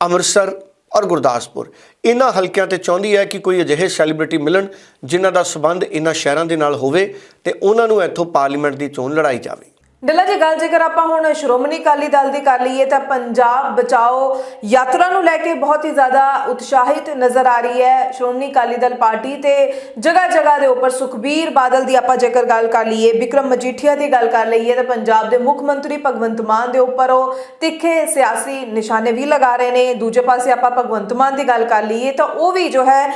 ਅੰਮ੍ਰਿਤਸਰ ਔਰ ਗੁਰਦਾਸਪੁਰ। ਇਹਨਾਂ ਹਲਕਿਆਂ ਤੇ ਚਾਹੁੰਦੀ ਹੈ ਕਿ ਕੋਈ ਅਜਿਹੇ ਸੈਲੀਬ੍ਰਿਟੀ ਮਿਲਣ ਜਿਨ੍ਹਾਂ ਦਾ ਸਬੰਧ ਇਹਨਾਂ ਸ਼ਹਿਰਾਂ ਦੇ ਨਾਲ ਹੋਵੇ ਤੇ ਉਹਨਾਂ ਨੂੰ ਇੱਥੋਂ ਪਾਰਲੀਮੈਂਟ ਦੀ ਚੋਣ ਲੜਾਈ ਜਾਵੇ। ਡੱਲਾ ਜੀ, ਗੱਲ ਜੇਕਰ ਆਪਾਂ ਹੁਣ ਸ਼੍ਰੋਮਣੀ ਅਕਾਲੀ ਦਲ ਦੀ ਕਰ ਲਈਏ ਤਾਂ ਪੰਜਾਬ ਬਚਾਓ ਯਾਤਰਾ ਨੂੰ ਲੈ ਕੇ ਬਹੁਤ ਹੀ ਜ਼ਿਆਦਾ ਉਤਸ਼ਾਹਿਤ ਨਜ਼ਰ ਆ ਰਹੀ ਹੈ। ਸ਼੍ਰੋਮਣੀ ਅਕਾਲੀ ਦਲ ਪਾਰਟੀ ਤੇ ਜਗ੍ਹਾ ਜਗ੍ਹਾ ਦੇ ਉੱਪਰ ਸੁਖਬੀਰ ਬਾਦਲ ਦੀ ਆਪਾਂ ਜੇਕਰ ਗੱਲ ਕਰ ਲਈਏ ਵਿਕਰਮ ਮਜੀਠੀਆ ਦੀ ਗੱਲ ਕਰ ਲਈਏ ਤਾਂ ਪੰਜਾਬ ਦੇ ਮੁੱਖ ਮੰਤਰੀ ਭਗਵੰਤ ਮਾਨ ਦੇ ਉੱਪਰ ਉਹ ਤਿੱਖੇ ਸਿਆਸੀ ਨਿਸ਼ਾਨੇ ਵੀ ਲਗਾ ਰਹੇ ਨੇ। ਦੂਜੇ ਪਾਸੇ ਆਪਾਂ ਭਗਵੰਤ ਮਾਨ ਦੀ ਗੱਲ ਕਰ ਲਈਏ ਤਾਂ ਉਹ ਵੀ ਜੋ ਹੈ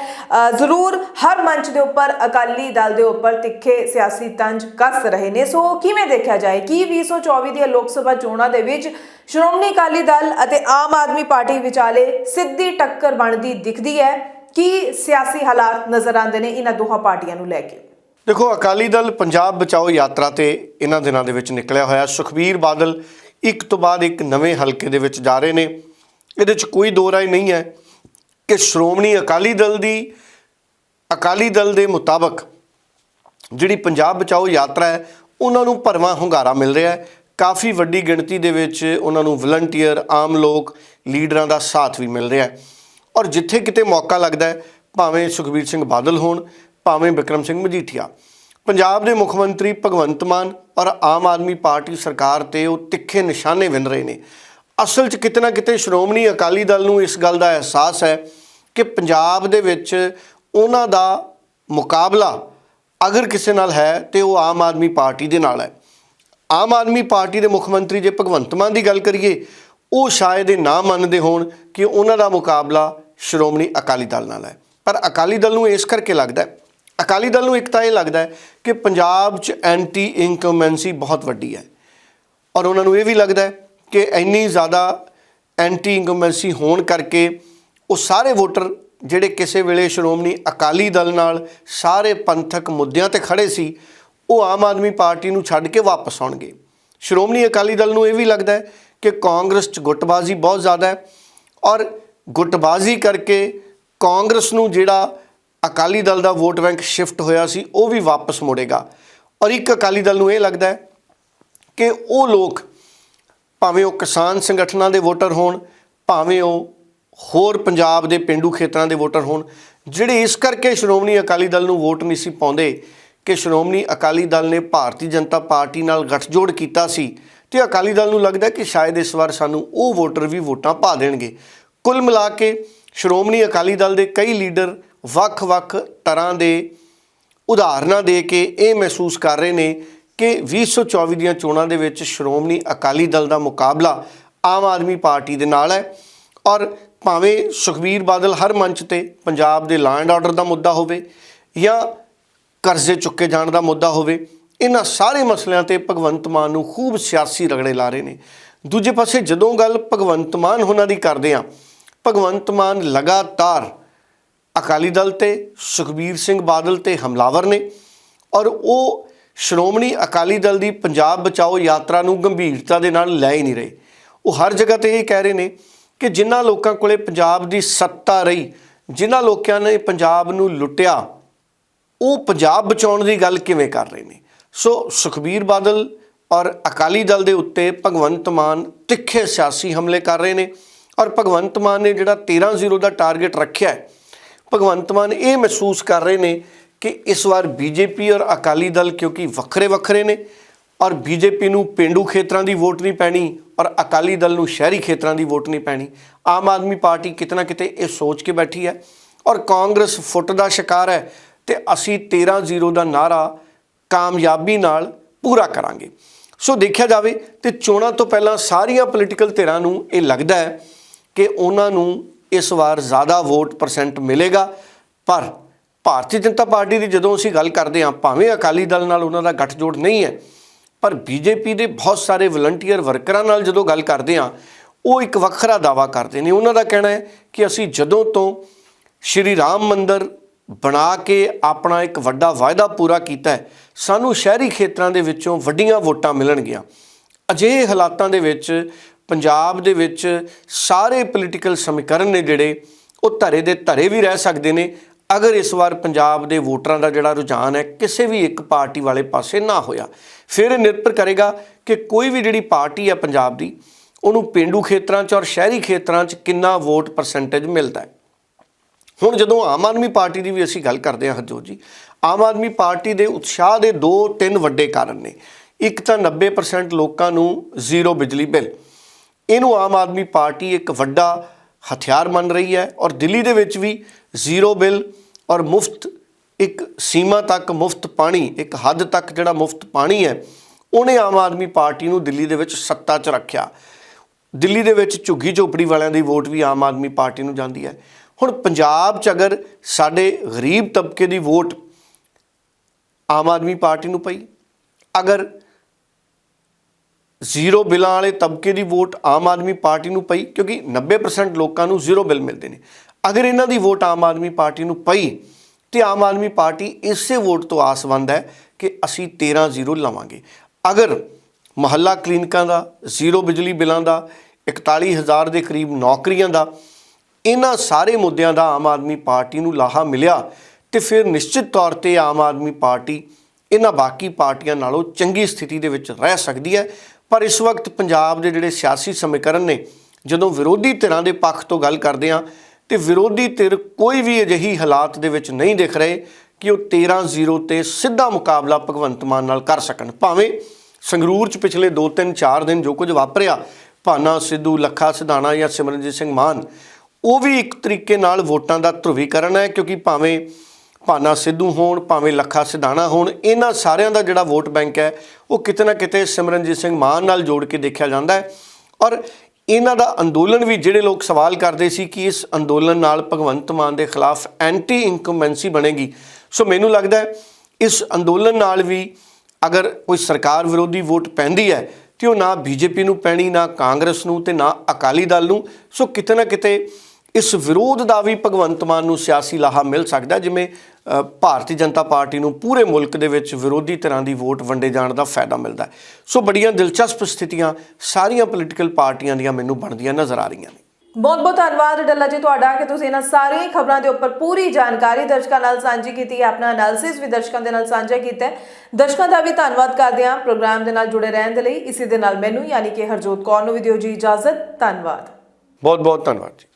ਜ਼ਰੂਰ ਹਰ ਮੰਚ ਦੇ ਉੱਪਰ ਅਕਾਲੀ ਦਲ ਦੇ ਉੱਪਰ ਤਿੱਖੇ ਸਿਆਸੀ ਤੰਜ ਕੱਸ ਰਹੇ ਨੇ। ਸੋ ਕਿਵੇਂ ਦੇਖਿਆ ਜਾਏ? ਕਿ 2024 ਦੀਆਂ ਲੋਕ ਸਭਾ ਚੋਣਾਂ ਦੇ ਵਿੱਚ ਸ਼੍ਰੋਮਣੀ ਅਕਾਲੀ ਦਲ ਅਤੇ ਆਮ ਆਦਮੀ ਪਾਰਟੀ ਵਿਚਾਲੇ ਸਿੱਧੀ ਟੱਕਰ ਬਣਦੀ ਦਿਖਦੀ ਹੈ। ਕੀ ਸਿਆਸੀ ਹਾਲਾਤ ਨਜ਼ਰ ਆਉਂਦੇ ਨੇ ਇਹਨਾਂ ਦੋਹਾਂ ਪਾਰਟੀਆਂ ਨੂੰ ਲੈ ਕੇ? ਦੇਖੋ, ਅਕਾਲੀ ਦਲ ਪੰਜਾਬ ਬਚਾਓ ਯਾਤਰਾ ਤੇ ਇਹਨਾਂ ਦਿਨਾਂ ਦੇ ਵਿੱਚ ਨਿਕਲਿਆ ਹੋਇਆ। ਸੁਖਬੀਰ ਬਾਦਲ ਇੱਕ ਤੋਂ ਬਾਅਦ ਇੱਕ ਨਵੇਂ ਹਲਕੇ ਦੇ ਵਿੱਚ ਜਾ ਰਹੇ ਨੇ। ਇਹਦੇ 'ਚ ਕੋਈ ਦੋ ਰਾਏ ਨਹੀਂ ਹੈ ਕਿ ਸ਼੍ਰੋਮਣੀ ਅਕਾਲੀ ਦਲ ਦੀ, ਅਕਾਲੀ ਦਲ ਦੇ ਮੁਤਾਬਕ ਜਿਹੜੀ ਪੰਜਾਬ ਬਚਾਓ ਯਾਤਰਾ ਹੈ ਉਹਨਾਂ ਨੂੰ ਭਰਵਾਂ ਹੁੰਗਾਰਾ ਮਿਲ ਰਿਹਾ ਹੈ। ਕਾਫੀ ਵੱਡੀ ਗਿਣਤੀ ਦੇ ਵਿੱਚ ਉਹਨਾਂ ਨੂੰ ਵਲੰਟੀਅਰ ਆਮ ਲੋਕ ਲੀਡਰਾਂ ਦਾ ਸਾਥ ਵੀ ਮਿਲ ਰਿਹਾ ਹੈ। ਔਰ ਜਿੱਥੇ ਕਿਤੇ ਮੌਕਾ ਲੱਗਦਾ ਹੈ, ਭਾਵੇਂ ਸੁਖਬੀਰ ਸਿੰਘ ਬਾਦਲ ਹੋਣ, ਭਾਵੇਂ ਬਿਕਰਮ ਸਿੰਘ ਮਜੀਠੀਆ। ਪੰਜਾਬ ਦੇ ਮੁੱਖ ਮੰਤਰੀ ਭਗਵੰਤ ਮਾਨ ਔਰ ਆਮ ਆਦਮੀ ਪਾਰਟੀ ਸਰਕਾਰ ਤੇ ਉਹ ਤਿੱਖੇ ਨਿਸ਼ਾਨੇ ਵਿੰਨ ਰਹੇ ਨੇ। ਅਸਲ 'ਚ ਕਿਤੇ ਨਾ ਕਿਤੇ ਸ਼੍ਰੋਮਣੀ ਅਕਾਲੀ ਦਲ ਨੂੰ ਇਸ ਗੱਲ ਦਾ ਅਹਿਸਾਸ ਹੈ ਕਿ ਪੰਜਾਬ ਦੇ ਵਿੱਚ ਉਹਨਾਂ ਦਾ ਮੁਕਾਬਲਾ ਅਗਰ ਕਿਸੇ ਨਾਲ ਹੈ ਤੇ ਉਹ ਆਮ ਆਦਮੀ ਪਾਰਟੀ ਦੇ ਨਾਲ ਹੈ। ਆਮ ਆਦਮੀ ਪਾਰਟੀ ਦੇ ਮੁੱਖ ਮੰਤਰੀ ਜੇ ਭਗਵੰਤ ਮਾਨ ਦੀ ਗੱਲ ਕਰੀਏ, ਉਹ ਸ਼ਾਇਦ ਇਹ ਨਾ ਮੰਨਦੇ ਹੋਣ ਕਿ ਉਹਨਾਂ ਦਾ ਮੁਕਾਬਲਾ ਸ਼੍ਰੋਮਣੀ ਅਕਾਲੀ ਦਲ ਨਾਲ ਹੈ। ਪਰ ਅਕਾਲੀ ਦਲ ਨੂੰ ਇਸ ਕਰਕੇ ਲੱਗਦਾ ਹੈ, ਅਕਾਲੀ ਦਲ ਨੂੰ ਇੱਕ ਤਾਂ ਇਹ ਲੱਗਦਾ ਹੈ ਕਿ ਪੰਜਾਬ 'ਚ ਐਂਟੀ ਇਨਕਮੈਂਸੀ ਬਹੁਤ ਵੱਡੀ ਹੈ। ਔਰ ਉਹਨਾਂ ਨੂੰ ਇਹ ਵੀ ਲੱਗਦਾ ਹੈ ਕਿ ਇੰਨੀ ਜ਼ਿਆਦਾ ਐਂਟੀ ਇਨਕਮਬੈਂਸੀ ਹੋਣ ਕਰਕੇ ਉਹ ਸਾਰੇ ਵੋਟਰ ਜਿਹੜੇ ਕਿਸੇ ਵੇਲੇ ਸ਼੍ਰੋਮਣੀ ਅਕਾਲੀ ਦਲ ਨਾਲ ਸਾਰੇ ਪੰਥਕ ਮੁੱਦਿਆਂ ਤੇ ਖੜੇ ਸੀ, ਉਹ ਆਮ ਆਦਮੀ ਪਾਰਟੀ ਨੂੰ ਛੱਡ ਕੇ ਵਾਪਸ ਆਉਣਗੇ। ਸ਼੍ਰੋਮਣੀ ਅਕਾਲੀ ਦਲ ਨੂੰ ਇਹ ਵੀ ਲੱਗਦਾ ਹੈ ਕਿ ਕਾਂਗਰਸ 'ਚ ਗੁੱਟਬਾਜ਼ੀ ਬਹੁਤ ਜ਼ਿਆਦਾ ਹੈ ਔਰ ਗੁੱਟਬਾਜ਼ੀ ਕਰਕੇ ਕਾਂਗਰਸ ਨੂੰ ਜਿਹੜਾ ਅਕਾਲੀ ਦਲ ਦਾ ਵੋਟ ਬੈਂਕ ਸ਼ਿਫਟ ਹੋਇਆ ਸੀ, ਉਹ ਵੀ ਵਾਪਸ ਮੁੜੇਗਾ। ਔਰ ਇੱਕ ਅਕਾਲੀ ਦਲ ਨੂੰ ਇਹ ਲੱਗਦਾ ਹੈ ਕਿ ਉਹ ਲੋਕ ਭਾਵੇਂ ਉਹ ਕਿਸਾਨ ਸੰਗਠਨਾਂ ਦੇ ਵੋਟਰ ਹੋਣ, ਭਾਵੇਂ ਉਹ ਹੋਰ ਪੰਜਾਬ ਦੇ ਪਿੰਡੂ ਖੇਤਰਾਂ ਦੇ ਵੋਟਰ ਹੋਣ। ਜਿਹੜੇ ਇਸ ਕਰਕੇ ਸ਼੍ਰੋਮਣੀ ਅਕਾਲੀ ਦਲ ਨੂੰ ਵੋਟ ਨਹੀਂ ਸੀ ਪਾਉਂਦੇ ਕਿ ਸ਼੍ਰੋਮਣੀ ਅਕਾਲੀ ਦਲ ਨੇ ਭਾਰਤੀ ਜਨਤਾ ਪਾਰਟੀ ਨਾਲ ਗੱਠਜੋੜ ਕੀਤਾ ਸੀ, ਤੇ ਅਕਾਲੀ ਦਲ ਨੂੰ ਲੱਗਦਾ ਕਿ ਸ਼ਾਇਦ ਇਸ ਵਾਰ ਸਾਨੂੰ ਉਹ ਵੋਟਰ ਵੀ ਵੋਟਾਂ ਪਾ ਦੇਣਗੇ। ਕੁੱਲ ਮਿਲਾ ਕੇ ਸ਼੍ਰੋਮਣੀ ਅਕਾਲੀ ਦਲ ਦੇ ਕਈ ਲੀਡਰ ਵੱਖ-ਵੱਖ ਤਰ੍ਹਾਂ ਦੇ ਉਦਾਹਰਨਾਂ ਦੇ ਕੇ ਇਹ ਮਹਿਸੂਸ ਕਰ ਰਹੇ ਨੇ ਕਿ 2024 ਦੀਆਂ ਚੋਣਾਂ ਦੇ ਵਿੱਚ ਸ਼੍ਰੋਮਣੀ ਅਕਾਲੀ ਦਲ ਦਾ ਮੁਕਾਬਲਾ ਆਮ ਆਦਮੀ ਪਾਰਟੀ ਦੇ ਨਾਲ ਹੈ ਔਰ ਭਾਵੇਂ ਸੁਖਬੀਰ ਬਾਦਲ ਹਰ ਮੰਚ ਤੇ ਪੰਜਾਬ ਦੇ ਲੈਂਡ ਐਂਡ ਆਰਡਰ ਦਾ ਮੁੱਦਾ ਹੋਵੇ ਜਾਂ ਕਰਜ਼ੇ ਚੁੱਕੇ ਜਾਣ ਦਾ ਮੁੱਦਾ ਹੋਵੇ, ਇਹਨਾਂ ਸਾਰੇ ਮਸਲਿਆਂ ਤੇ ਭਗਵੰਤ ਮਾਨ ਨੂੰ ਖੂਬ ਸਿਆਸੀ ਰਗੜੇ ਲਾ ਰਹੇ ਨੇ। ਦੂਜੇ ਪਾਸੇ ਜਦੋਂ ਗੱਲ ਭਗਵੰਤ ਮਾਨ ਉਹਨਾਂ ਦੀ ਕਰਦੇ ਆ ਭਗਵੰਤ ਮਾਨ ਲਗਾਤਾਰ ਅਕਾਲੀ ਦਲ ਤੇ, ਸੁਖਬੀਰ ਸਿੰਘ ਬਾਦਲ ਤੇ ਹਮਲਾਵਰ ਨੇ ਔਰ ਉਹ ਸ਼੍ਰੋਮਣੀ ਅਕਾਲੀ ਦਲ ਦੀ ਪੰਜਾਬ ਬਚਾਓ ਯਾਤਰਾ ਨੂੰ ਗੰਭੀਰਤਾ ਦੇ ਨਾਲ ਲੈ ਹੀ ਨਹੀਂ ਰਹੇ। ਉਹ ਹਰ ਜਗ੍ਹਾ ਤੇ ਇਹ ਕਹਿ ਰਹੇ ਨੇ ਕਿ ਜਿਨ੍ਹਾਂ ਲੋਕਾਂ ਕੋਲੇ ਪੰਜਾਬ ਦੀ ਸੱਤਾ ਰਹੀ, ਜਿਨ੍ਹਾਂ ਲੋਕਾਂ ਨੇ ਪੰਜਾਬ ਨੂੰ ਲੁੱਟਿਆ, ਉਹ ਪੰਜਾਬ ਬਚਾਉਣ ਦੀ ਗੱਲ ਕਿਵੇਂ ਕਰ ਰਹੇ ਨੇ? ਸੋ ਸੁਖਬੀਰ ਬਾਦਲ ਔਰ ਅਕਾਲੀ ਦਲ ਦੇ ਉੱਤੇ ਭਗਵੰਤ ਮਾਨ ਤਿੱਖੇ ਸਿਆਸੀ ਹਮਲੇ ਕਰ ਰਹੇ ਨੇ ਔਰ ਭਗਵੰਤ ਮਾਨ ਨੇ ਜਿਹੜਾ 13-0 ਦਾ ਟਾਰਗੇਟ ਰੱਖਿਆ ਹੈ, ਭਗਵੰਤ ਮਾਨ ਇਹ ਮਹਿਸੂਸ ਕਰ ਰਹੇ ਨੇ ਕਿ ਇਸ ਵਾਰ ਬੀਜੇਪੀ ਔਰ ਅਕਾਲੀ ਦਲ ਕਿਉਂਕਿ ਵੱਖਰੇ ਵੱਖਰੇ ਨੇ ਔਰ ਬੀਜੇਪੀ ਨੂੰ ਪਿੰਡੂ ਖੇਤਰਾਂ ਦੀ ਵੋਟ ਨਹੀਂ ਪੈਣੀ ਔਰ ਅਕਾਲੀ ਦਲ ਨੂੰ ਸ਼ਹਿਰੀ ਖੇਤਰਾਂ ਦੀ ਵੋਟ ਨਹੀਂ ਪੈਣੀ। ਆਮ ਆਦਮੀ ਪਾਰਟੀ ਕਿਤਨਾ ਕਿਤੇ ਇਹ ਸੋਚ ਕੇ ਬੈਠੀ ਹੈ ਔਰ ਕਾਂਗਰਸ ਫੁੱਟ ਦਾ ਸ਼ਿਕਾਰ ਹੈ ਤੇ ਅਸੀਂ 13-0 ਦਾ ਨਾਰਾ ਕਾਮਯਾਬੀ ਨਾਲ ਪੂਰਾ ਕਰਾਂਗੇ। ਸੋ ਦੇਖਿਆ ਜਾਵੇ ਤੇ ਚੋਣਾਂ ਤੋਂ ਪਹਿਲਾਂ ਸਾਰੀਆਂ ਪੋਲੀਟੀਕਲ ਧਿਰਾਂ ਨੂੰ ਇਹ ਲੱਗਦਾ ਹੈ ਕਿ ਉਹਨਾਂ ਨੂੰ ਇਸ ਵਾਰ ਜ਼ਿਆਦਾ ਵੋਟ ਪਰਸੈਂਟ ਮਿਲੇਗਾ। ਪਰ ਭਾਰਤੀ ਜਨਤਾ ਪਾਰਟੀ ਦੀ ਜਦੋਂ ਅਸੀਂ ਗੱਲ ਕਰਦੇ ਹਾਂ, ਭਾਵੇਂ ਅਕਾਲੀ ਦਲ ਨਾਲ ਉਹਨਾਂ ਦਾ ਗੱਠਜੋੜ ਨਹੀਂ ਹੈ ਪਰ ਬੀਜੇਪੀ ਦੇ ਬਹੁਤ ਸਾਰੇ ਵਲੰਟੀਅਰ ਵਰਕਰਾਂ ਨਾਲ ਜਦੋਂ ਗੱਲ ਕਰਦੇ ਹਾਂ, ਉਹ ਇੱਕ ਵੱਖਰਾ ਦਾਵਾ ਕਰਦੇ ਨੇ। ਉਹਨਾਂ ਦਾ ਕਹਿਣਾ ਹੈ ਕਿ ਅਸੀਂ ਜਦੋਂ ਤੋਂ ਸ਼੍ਰੀ ਰਾਮ ਮੰਦਰ ਬਣਾ ਕੇ ਆਪਣਾ ਇੱਕ ਵੱਡਾ ਵਾਅਦਾ ਪੂਰਾ ਕੀਤਾ ਹੈ, ਸਾਨੂੰ ਸ਼ਹਿਰੀ ਖੇਤਰਾਂ ਦੇ ਵਿੱਚੋਂ ਵੱਡੀਆਂ ਵੋਟਾਂ ਮਿਲਣਗੀਆਂ। ਅਜਿਹੇ ਹਾਲਾਤਾਂ ਦੇ ਵਿੱਚ, ਪੰਜਾਬ ਦੇ ਵਿੱਚ ਸਾਰੇ ਪੋਲੀਟੀਕਲ ਸਮੀਕਰਨ ਨੇ ਜਿਹੜੇ, ਉਹ ਧਰੇ ਦੇ ਧਰੇ ਵੀ ਰਹਿ ਸਕਦੇ ਨੇ। ਅਗਰ ਇਸ ਵਾਰ ਪੰਜਾਬ ਦੇ ਵੋਟਰਾਂ ਦਾ ਜਿਹੜਾ ਰੁਝਾਨ ਹੈ, ਕਿਸੇ ਵੀ ਇੱਕ ਪਾਰਟੀ ਵਾਲੇ ਪਾਸੇ ਨਾ ਹੋਇਆ, ਫਿਰ ਇਹ ਨਿਰਭਰ ਕਰੇਗਾ ਕਿ ਕੋਈ ਵੀ ਜਿਹੜੀ ਪਾਰਟੀ ਹੈ ਪੰਜਾਬ ਦੀ, ਉਹਨੂੰ ਪਿੰਡੂ ਖੇਤਰਾਂ 'ਚ ਔਰ ਸ਼ਹਿਰੀ ਖੇਤਰਾਂ 'ਚ ਕਿੰਨਾ ਵੋਟ ਪਰਸੈਂਟੇਜ ਮਿਲਦਾ ਹੈ। ਹੁਣ ਜਦੋਂ ਆਮ ਆਦਮੀ ਪਾਰਟੀ ਦੀ ਵੀ ਅਸੀਂ ਗੱਲ ਕਰਦੇ ਹਾਂ, ਹਰਜੋਤ ਜੀ, ਆਮ ਆਦਮੀ ਪਾਰਟੀ ਦੇ ਉਤਸ਼ਾਹ ਦੇ ਦੋ ਤਿੰਨ ਵੱਡੇ ਕਾਰਨ ਨੇ। ਇੱਕ ਤਾਂ 90% ਲੋਕਾਂ ਨੂੰ ਜ਼ੀਰੋ ਬਿਜਲੀ ਬਿੱਲ। ਇਹਨੂੰ ਆਮ ਆਦਮੀ ਪਾਰਟੀ ਇੱਕ ਵੱਡਾ ਹਥਿਆਰ ਮੰਨ ਰਹੀ ਹੈ ਔਰ ਦਿੱਲੀ ਦੇ ਵਿੱਚ ਵੀ ਜ਼ੀਰੋ ਬਿੱਲ ਔਰ ਮੁਫਤ ਇੱਕ ਸੀਮਾ ਤੱਕ ਮੁਫਤ ਪਾਣੀ, ਇੱਕ ਹੱਦ ਤੱਕ ਜਿਹੜਾ ਮੁਫਤ ਪਾਣੀ ਹੈ, ਉਹਨੇ ਆਮ ਆਦਮੀ ਪਾਰਟੀ ਨੂੰ ਦਿੱਲੀ ਦੇ ਵਿੱਚ ਸੱਤਾ 'ਚ ਰੱਖਿਆ। ਦਿੱਲੀ ਦੇ ਵਿੱਚ ਝੁੱਗੀ ਝੋਪੜੀ ਵਾਲਿਆਂ ਦੀ ਵੋਟ ਵੀ ਆਮ ਆਦਮੀ ਪਾਰਟੀ ਨੂੰ ਜਾਂਦੀ ਹੈ। ਹੁਣ ਪੰਜਾਬ 'ਚ ਅਗਰ ਸਾਡੇ ਗਰੀਬ ਤਬਕੇ ਦੀ ਵੋਟ ਆਮ ਆਦਮੀ ਪਾਰਟੀ ਨੂੰ ਪਈ, ਅਗਰ ਜ਼ੀਰੋ ਬਿੱਲਾਂ ਵਾਲੇ ਤਬਕੇ ਦੀ ਵੋਟ ਆਮ ਆਦਮੀ ਪਾਰਟੀ ਨੂੰ ਪਈ, ਕਿਉਂਕਿ 90% ਲੋਕਾਂ ਨੂੰ ਜ਼ੀਰੋ ਬਿੱਲ ਮਿਲਦੇ ਨੇ। ਅਗਰ ਇਹਨਾਂ ਦੀ ਵੋਟ ਆਮ ਆਦਮੀ ਪਾਰਟੀ ਨੂੰ ਪਈ ਤੇ ਆਮ ਆਦਮੀ ਪਾਰਟੀ ਇਸੇ ਵੋਟ ਤੋਂ ਆਸਵੰਦ ਹੈ ਕਿ ਅਸੀਂ 13-0 ਲਵਾਂਗੇ। ਅਗਰ ਮਹੱਲਾ ਕਲੀਨਿਕਾਂ ਦਾ, ਜ਼ੀਰੋ ਬਿਜਲੀ ਬਿੱਲਾਂ ਦਾ 41000 ਦੇ ਕਰੀਬ ਨੌਕਰੀਆਂ ਦਾ, ਇਹਨਾਂ ਸਾਰੇ ਮੁੱਦਿਆਂ ਦਾ ਆਮ ਆਦਮੀ ਪਾਰਟੀ ਨੂੰ ਲਾਹਾ ਮਿਲਿਆ ਤੇ ਫਿਰ ਨਿਸ਼ਚਿਤ ਤੌਰ ਤੇ ਆਮ ਆਦਮੀ ਪਾਰਟੀ ਇਹਨਾਂ ਬਾਕੀ ਪਾਰਟੀਆਂ ਨਾਲੋਂ ਚੰਗੀ ਸਥਿਤੀ ਦੇ ਵਿੱਚ ਰਹਿ ਸਕਦੀ ਹੈ। ਪਰ ਇਸ ਵਕਤ ਪੰਜਾਬ ਦੇ ਜਿਹੜੇ ਸਿਆਸੀ ਸਮੀਕਰਨ ਨੇ, ਜਦੋਂ ਵਿਰੋਧੀ ਧਿਰਾਂ ਦੇ ਪੱਖ ਤੋਂ ਗੱਲ ਕਰਦੇ ਆ ਤੇ ਵਿਰੋਧੀ ਧਿਰ ਕੋਈ ਵੀ ਅਜਿਹੀ ਹਾਲਾਤ ਦੇ ਵਿੱਚ ਨਹੀਂ ਦਿਖ ਰਹੇ ਕਿ ਉਹ 13-0 ਤੇ ਸਿੱਧਾ ਮੁਕਾਬਲਾ ਭਗਵੰਤ ਮਾਨ ਨਾਲ ਕਰ ਸਕਣ। ਭਾਵੇਂ ਸੰਗਰੂਰ ਚ ਪਿਛਲੇ 2-3 4 ਦਿਨ ਜੋ ਕੁਝ ਵਾਪਰਿਆ, ਭਾਨਾ ਸਿੱਧੂ, ਲੱਖਾ ਸਿਧਾਣਾ ਜਾਂ ਸਿਮਰਨਜੀਤ ਸਿੰਘ ਮਾਨ, ਉਹ ਵੀ ਇੱਕ ਤਰੀਕੇ ਨਾਲ ਵੋਟਾਂ ਦਾ ਧਰੁਵੀਕਰਨ ਹੈ ਕਿਉਂਕਿ ਭਾਵੇਂ ਭਾਨਾ ਸਿੱਧੂ ਹੋਣ, ਭਾਵੇਂ ਲੱਖਾ ਸਿਧਾਣਾ ਹੋਣ, ਇਹਨਾਂ ਸਾਰਿਆਂ ਦਾ ਜਿਹੜਾ ਵੋਟ ਬੈਂਕ ਹੈ, ਉਹ ਕਿਤੇ ਨਾ ਕਿਤੇ ਸਿਮਰਨਜੀਤ ਸਿੰਘ ਮਾਨ ਨਾਲ ਜੋੜ ਕੇ ਦੇਖਿਆ ਜਾਂਦਾ ਹੈ। ਔਰ ਇਹਨਾਂ ਦਾ ਅੰਦੋਲਨ ਵੀ ਜਿਹੜੇ ਲੋਕ ਸਵਾਲ ਕਰਦੇ ਸੀ ਕਿ ਇਸ ਅੰਦੋਲਨ ਨਾਲ ਭਗਵੰਤ ਮਾਨ ਦੇ ਖਿਲਾਫ ਐਂਟੀ ਇਨਕੰਬੈਂਸੀ ਬਣੇਗੀ। ਸੋ ਮੈਨੂੰ ਲੱਗਦਾ ਇਸ ਅੰਦੋਲਨ ਨਾਲ ਵੀ ਅਗਰ ਕੋਈ ਸਰਕਾਰ ਵਿਰੋਧੀ ਵੋਟ ਪੈਂਦੀ ਹੈ, ਤੇ ਉਹ ਨਾ ਬੀਜੇਪੀ ਨੂੰ ਪੈਣੀ, ਨਾ ਕਾਂਗਰਸ ਨੂੰ ਤੇ ਨਾ ਅਕਾਲੀ ਦਲ ਨੂੰ। ਸੋ ਕਿਤੇ ਨਾ ਕਿਤੇ ਇਸ ਵਿਰੋਧ ਦਾ ਵੀ ਭਗਵੰਤ ਮਾਨ ਨੂੰ ਸਿਆਸੀ ਲਾਹਾ ਮਿਲ ਸਕਦਾ ਜਿਵੇਂ ਭਾਰਤੀ ਜਨਤਾ ਪਾਰਟੀ ਨੂੰ ਪੂਰੇ ਮੁਲਕ ਦੇ ਵਿੱਚ ਵਿਰੋਧੀ ਤਰ੍ਹਾਂ ਦੀ ਵੋਟ ਵੰਡੇ ਜਾਣ ਦਾ ਫਾਇਦਾ ਮਿਲਦਾ ਹੈ। ਸੋ ਬੜੀਆਂ ਦਿਲਚਸਪ ਸਥਿਤੀਆਂ ਸਾਰੀਆਂ ਪੋਲੀਟੀਕਲ ਪਾਰਟੀਆਂ ਦੀਆਂ ਮੈਨੂੰ ਬਣਦੀਆਂ ਨਜ਼ਰ ਆ ਰਹੀਆਂ ਨੇ। ਬਹੁਤ ਬਹੁਤ ਧੰਨਵਾਦ ਡੱਲਾ ਜੀ ਤੁਹਾਡਾ ਕਿ ਤੁਸੀਂ ਇਹਨਾਂ ਸਾਰੀਆਂ ਖਬਰਾਂ ਦੇ ਉੱਪਰ ਪੂਰੀ ਜਾਣਕਾਰੀ ਦਰਸ਼ਕਾਂ ਨਾਲ ਸਾਂਝੀ ਕੀਤੀ ਹੈ ਆਪਣਾ ਐਨਾਲਿਸਿਸ ਵੀ ਦਰਸ਼ਕਾਂ ਦੇ ਨਾਲ ਸਾਂਝਾ ਕੀਤਾ ਹੈ। ਦਰਸ਼ਕਾਂ ਦਾ ਵੀ ਧੰਨਵਾਦ ਕਰਦੇ ਹਾਂ ਪ੍ਰੋਗਰਾਮ ਦੇ ਨਾਲ ਜੁੜੇ ਰਹਿਣ ਦੇ ਲਈ। ਇਸੇ ਦੇ ਨਾਲ ਮੈਨੂੰ ਯਾਨੀ ਕਿ ਹਰਜੋਤ ਕੌਰ ਨੂੰ ਵੀ ਦਿਓ ਜੀ ਇਜਾਜ਼ਤ। ਧੰਨਵਾਦ। ਬਹੁਤ ਬਹੁਤ ਧੰਨਵਾਦ ਜੀ।